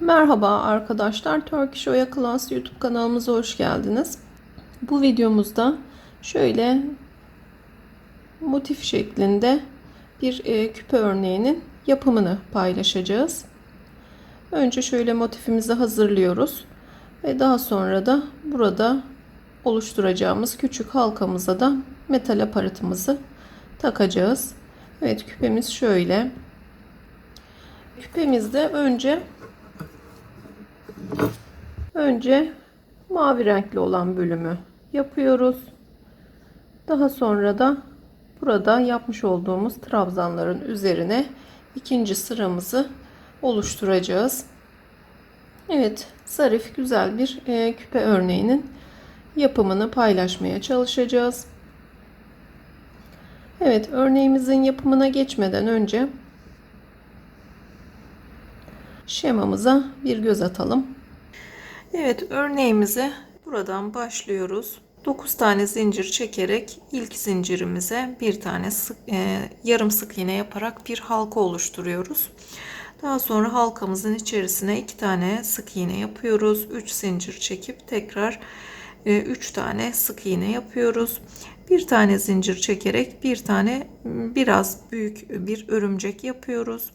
Merhaba arkadaşlar, Turkish Oya Class YouTube kanalımıza hoş geldiniz. Bu videomuzda şöyle motif şeklinde bir e, küpe örneğinin yapımını paylaşacağız. Önce şöyle motifimizi hazırlıyoruz ve daha sonra da burada oluşturacağımız küçük halkamıza da metal aparatımızı takacağız. Evet küpemiz şöyle. Küpemizde önce Önce mavi renkli olan bölümü yapıyoruz. Daha sonra da burada yapmış olduğumuz trabzanların üzerine ikinci sıramızı oluşturacağız. Evet, zarif güzel bir e, küpe örneğinin yapımını paylaşmaya çalışacağız. Evet, örneğimizin yapımına geçmeden önce şemamıza bir göz atalım. Evet örneğimize buradan başlıyoruz. 9 tane zincir çekerek ilk zincirimize bir tane sık, e, yarım sık iğne yaparak bir halka oluşturuyoruz. Daha sonra halkamızın içerisine 2 tane sık iğne yapıyoruz. 3 zincir çekip tekrar 3 e, tane sık iğne yapıyoruz. Bir tane zincir çekerek bir tane biraz büyük bir örümcek yapıyoruz.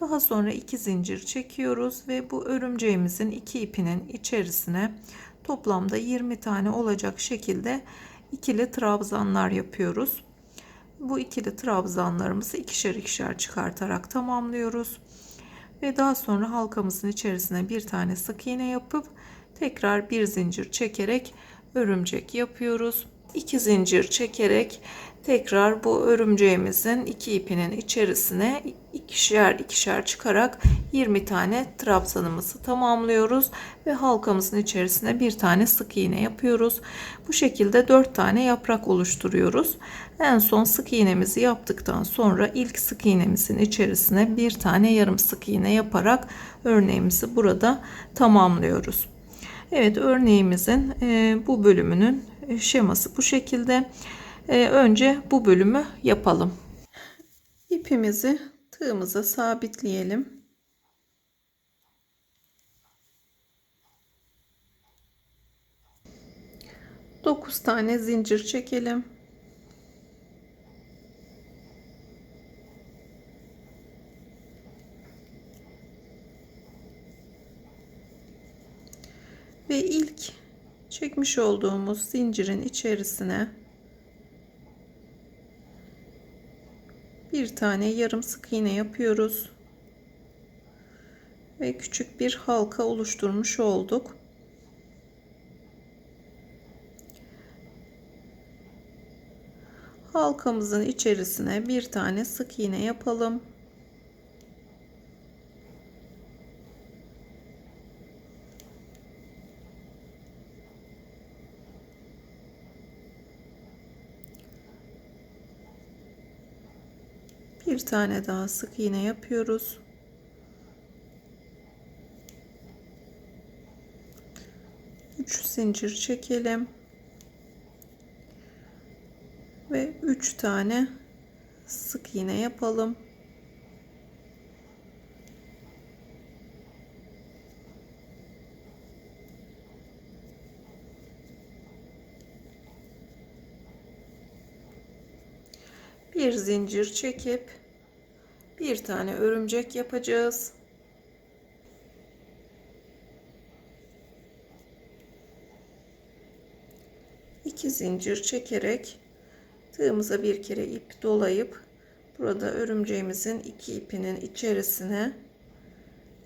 Daha sonra iki zincir çekiyoruz ve bu örümceğimizin iki ipinin içerisine toplamda 20 tane olacak şekilde ikili trabzanlar yapıyoruz. Bu ikili trabzanlarımızı ikişer ikişer çıkartarak tamamlıyoruz. Ve daha sonra halkamızın içerisine bir tane sık iğne yapıp tekrar bir zincir çekerek örümcek yapıyoruz. 2 zincir çekerek tekrar bu örümceğimizin iki ipinin içerisine ikişer ikişer çıkarak 20 tane trabzanımızı tamamlıyoruz ve halkamızın içerisine bir tane sık iğne yapıyoruz. Bu şekilde 4 tane yaprak oluşturuyoruz. En son sık iğnemizi yaptıktan sonra ilk sık iğnemizin içerisine bir tane yarım sık iğne yaparak örneğimizi burada tamamlıyoruz. Evet örneğimizin e, bu bölümünün şeması bu şekilde. Ee, önce bu bölümü yapalım. İpimizi tığımıza sabitleyelim. Dokuz tane zincir çekelim. Ve ilk çekmiş olduğumuz zincirin içerisine bir tane yarım sık iğne yapıyoruz ve küçük bir halka oluşturmuş olduk. Halkamızın içerisine bir tane sık iğne yapalım. Bir tane daha sık iğne yapıyoruz. Üç zincir çekelim. Ve üç tane sık iğne yapalım. bir zincir çekip bir tane örümcek yapacağız. İki zincir çekerek tığımıza bir kere ip dolayıp burada örümceğimizin iki ipinin içerisine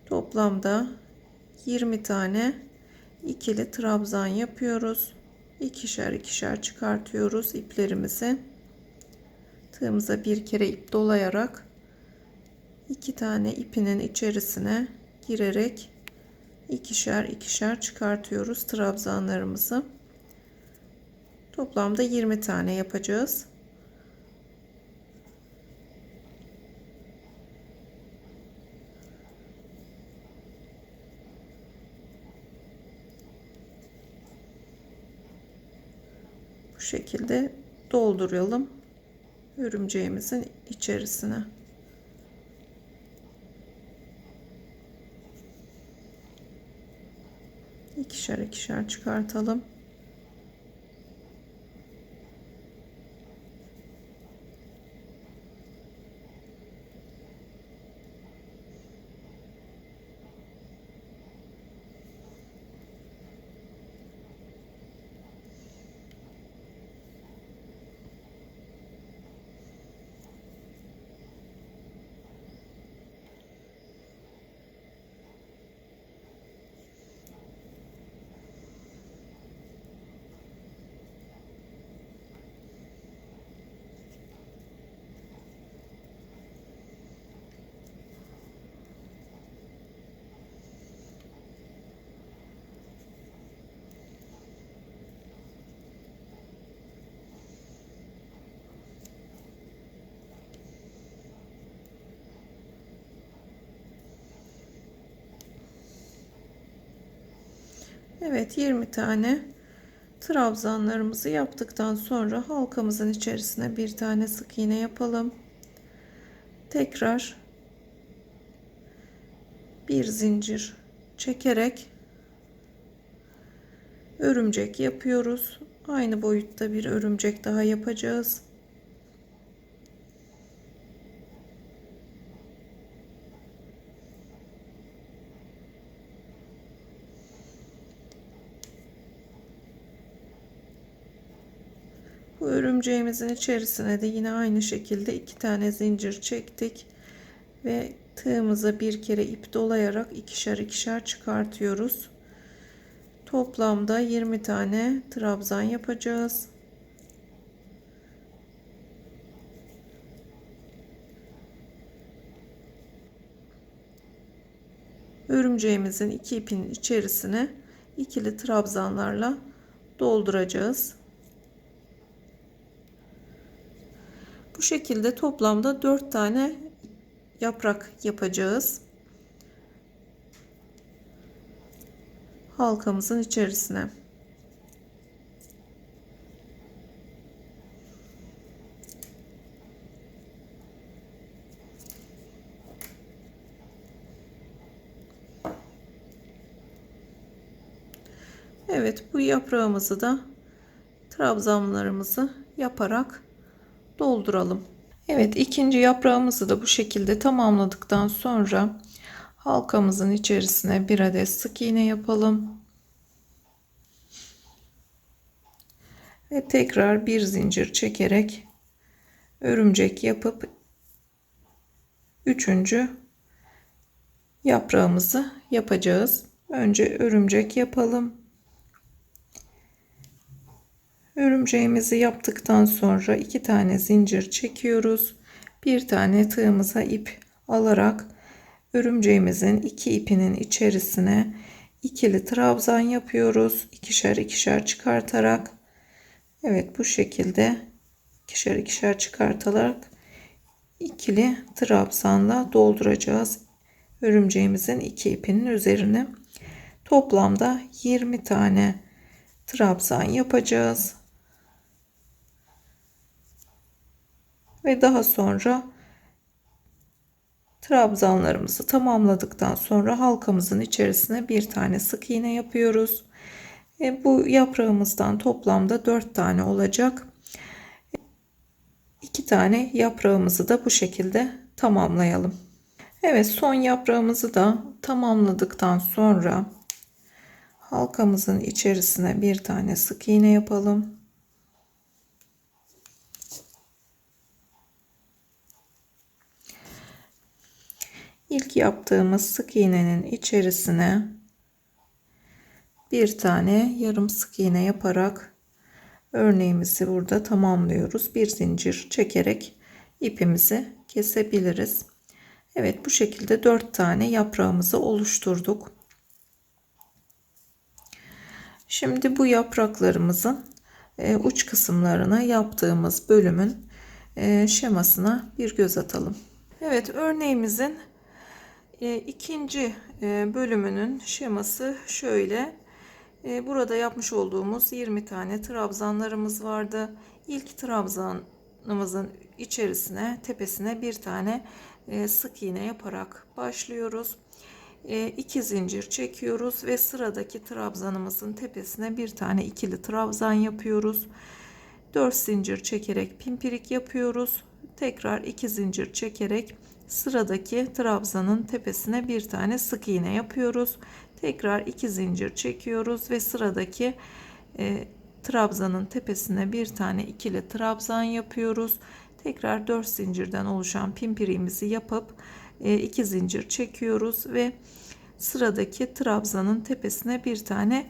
toplamda 20 tane ikili trabzan yapıyoruz. İkişer ikişer çıkartıyoruz iplerimizi. Tığımıza bir kere ip dolayarak iki tane ipinin içerisine girerek ikişer ikişer çıkartıyoruz trabzanlarımızı. Toplamda 20 tane yapacağız. Bu şekilde dolduralım örümceğimizin içerisine. İkişer ikişer çıkartalım. Evet 20 tane trabzanlarımızı yaptıktan sonra halkamızın içerisine bir tane sık iğne yapalım. Tekrar bir zincir çekerek örümcek yapıyoruz. Aynı boyutta bir örümcek daha yapacağız. Bu örümceğimizin içerisine de yine aynı şekilde iki tane zincir çektik ve tığımıza bir kere ip dolayarak ikişer ikişer çıkartıyoruz. Toplamda 20 tane trabzan yapacağız. Örümceğimizin iki ipinin içerisine ikili trabzanlarla dolduracağız. Bu şekilde toplamda 4 tane yaprak yapacağız. Halkamızın içerisine. Evet bu yaprağımızı da trabzanlarımızı yaparak dolduralım. Evet ikinci yaprağımızı da bu şekilde tamamladıktan sonra halkamızın içerisine bir adet sık iğne yapalım. Ve tekrar bir zincir çekerek örümcek yapıp üçüncü yaprağımızı yapacağız. Önce örümcek yapalım. Örümceğimizi yaptıktan sonra iki tane zincir çekiyoruz. Bir tane tığımıza ip alarak örümceğimizin iki ipinin içerisine ikili trabzan yapıyoruz. İkişer ikişer çıkartarak evet bu şekilde ikişer ikişer çıkartarak ikili trabzanla dolduracağız örümceğimizin iki ipinin üzerine. Toplamda 20 tane trabzan yapacağız. Ve daha sonra trabzanlarımızı tamamladıktan sonra halkamızın içerisine bir tane sık iğne yapıyoruz. E, bu yaprağımızdan toplamda 4 tane olacak. 2 tane yaprağımızı da bu şekilde tamamlayalım. Evet son yaprağımızı da tamamladıktan sonra halkamızın içerisine bir tane sık iğne yapalım. İlk yaptığımız sık iğnenin içerisine bir tane yarım sık iğne yaparak örneğimizi burada tamamlıyoruz. Bir zincir çekerek ipimizi kesebiliriz. Evet bu şekilde dört tane yaprağımızı oluşturduk. Şimdi bu yapraklarımızın e, uç kısımlarına yaptığımız bölümün e, şemasına bir göz atalım. Evet örneğimizin e, ikinci e, bölümünün şeması şöyle. E, burada yapmış olduğumuz 20 tane trabzanlarımız vardı. İlk trabzanımızın içerisine tepesine bir tane e, sık iğne yaparak başlıyoruz. 2 zincir çekiyoruz ve sıradaki trabzanımızın tepesine bir tane ikili trabzan yapıyoruz. 4 zincir çekerek pimpirik yapıyoruz. Tekrar 2 zincir çekerek sıradaki trabzanın tepesine bir tane sık iğne yapıyoruz. Tekrar 2 zincir çekiyoruz ve sıradaki e, trabzanın tepesine bir tane ikili trabzan yapıyoruz. Tekrar 4 zincirden oluşan pimpiriğimizi yapıp 2 zincir çekiyoruz ve sıradaki trabzanın tepesine bir tane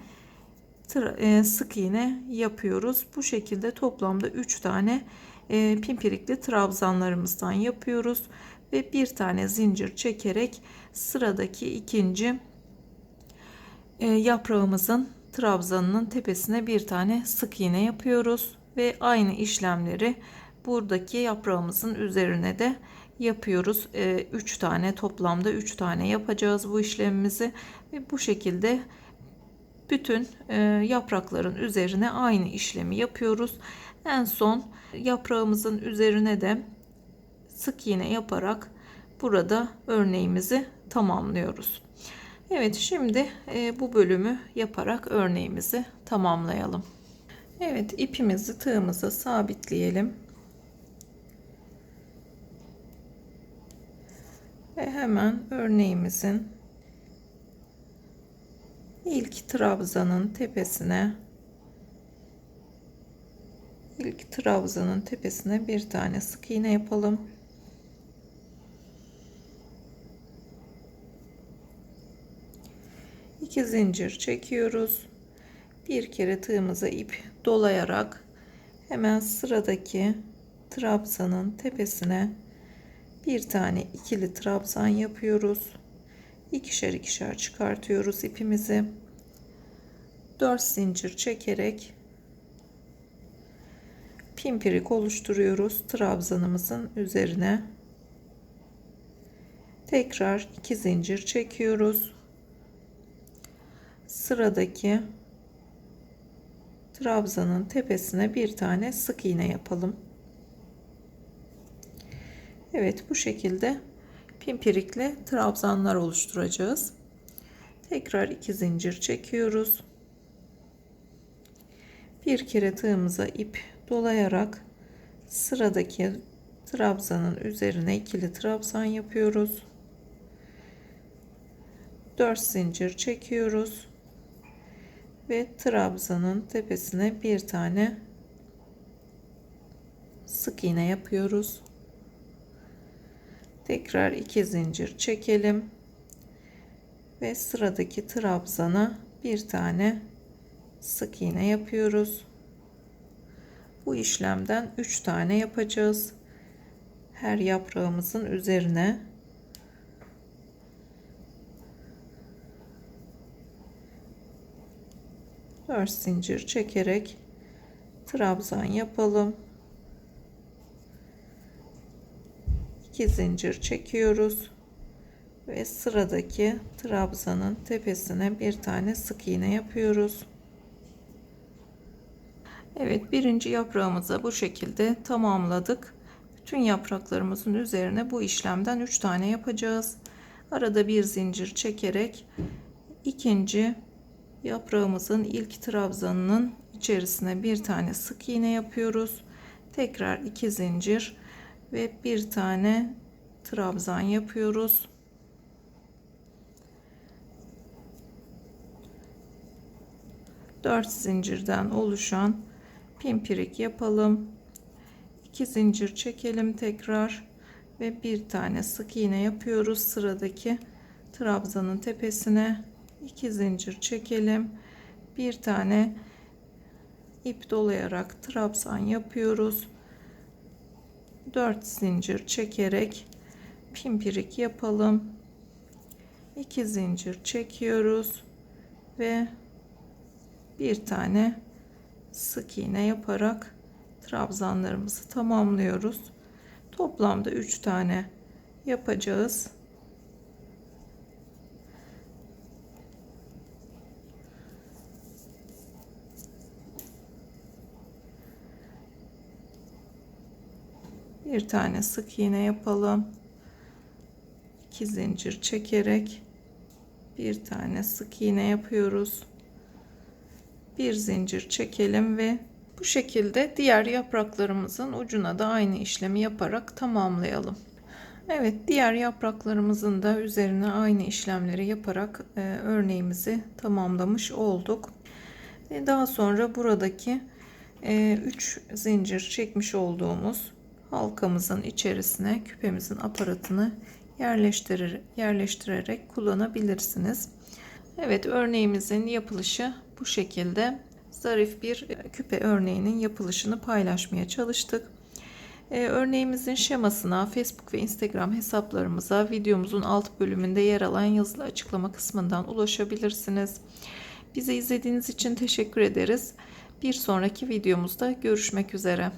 e, sık iğne yapıyoruz. Bu şekilde toplamda 3 tane e, pimpirikli trabzanlarımızdan yapıyoruz ve bir tane zincir çekerek sıradaki ikinci e, yaprağımızın trabzanının tepesine bir tane sık iğne yapıyoruz ve aynı işlemleri buradaki yaprağımızın üzerine de yapıyoruz. 3 tane toplamda 3 tane yapacağız bu işlemimizi ve bu şekilde bütün e, yaprakların üzerine aynı işlemi yapıyoruz. En son yaprağımızın üzerine de sık iğne yaparak burada örneğimizi tamamlıyoruz. Evet şimdi e, bu bölümü yaparak örneğimizi tamamlayalım. Evet ipimizi tığımıza sabitleyelim. Ve hemen örneğimizin ilk trabzanın tepesine ilk trabzanın tepesine bir tane sık iğne yapalım. İki zincir çekiyoruz. Bir kere tığımıza ip dolayarak hemen sıradaki trabzanın tepesine bir tane ikili trabzan yapıyoruz. İkişer ikişer çıkartıyoruz ipimizi. 4 zincir çekerek pimpirik oluşturuyoruz trabzanımızın üzerine. Tekrar 2 zincir çekiyoruz. Sıradaki trabzanın tepesine bir tane sık iğne yapalım. Evet bu şekilde pimpirikle trabzanlar oluşturacağız. Tekrar iki zincir çekiyoruz. Bir kere tığımıza ip dolayarak sıradaki trabzanın üzerine ikili trabzan yapıyoruz. 4 zincir çekiyoruz ve trabzanın tepesine bir tane sık iğne yapıyoruz. Tekrar iki zincir çekelim ve sıradaki trabzana bir tane sık iğne yapıyoruz. Bu işlemden 3 tane yapacağız. Her yaprağımızın üzerine dört zincir çekerek trabzan yapalım 2 zincir çekiyoruz ve sıradaki trabzanın tepesine bir tane sık iğne yapıyoruz. Evet birinci yaprağımızı bu şekilde tamamladık. Bütün yapraklarımızın üzerine bu işlemden 3 tane yapacağız. Arada bir zincir çekerek ikinci yaprağımızın ilk trabzanının içerisine bir tane sık iğne yapıyoruz. Tekrar iki zincir ve bir tane trabzan yapıyoruz. Dört zincirden oluşan pimpirik yapalım. İki zincir çekelim tekrar ve bir tane sık iğne yapıyoruz sıradaki trabzanın tepesine iki zincir çekelim. Bir tane ip dolayarak trabzan yapıyoruz. 4 zincir çekerek pimpirik yapalım. 2 zincir çekiyoruz ve bir tane sık iğne yaparak trabzanlarımızı tamamlıyoruz. Toplamda 3 tane yapacağız bir tane sık iğne yapalım 2 zincir çekerek bir tane sık iğne yapıyoruz. Bir zincir çekelim ve bu şekilde diğer yapraklarımızın ucuna da aynı işlemi yaparak tamamlayalım. Evet diğer yapraklarımızın da üzerine aynı işlemleri yaparak e, örneğimizi tamamlamış olduk. Ve daha sonra buradaki 3 zincir çekmiş olduğumuz halkamızın içerisine küpemizin aparatını yerleştirir, yerleştirerek kullanabilirsiniz. Evet örneğimizin yapılışı bu şekilde zarif bir küpe örneğinin yapılışını paylaşmaya çalıştık. Ee, örneğimizin şemasına Facebook ve Instagram hesaplarımıza videomuzun alt bölümünde yer alan yazılı açıklama kısmından ulaşabilirsiniz. Bizi izlediğiniz için teşekkür ederiz. Bir sonraki videomuzda görüşmek üzere.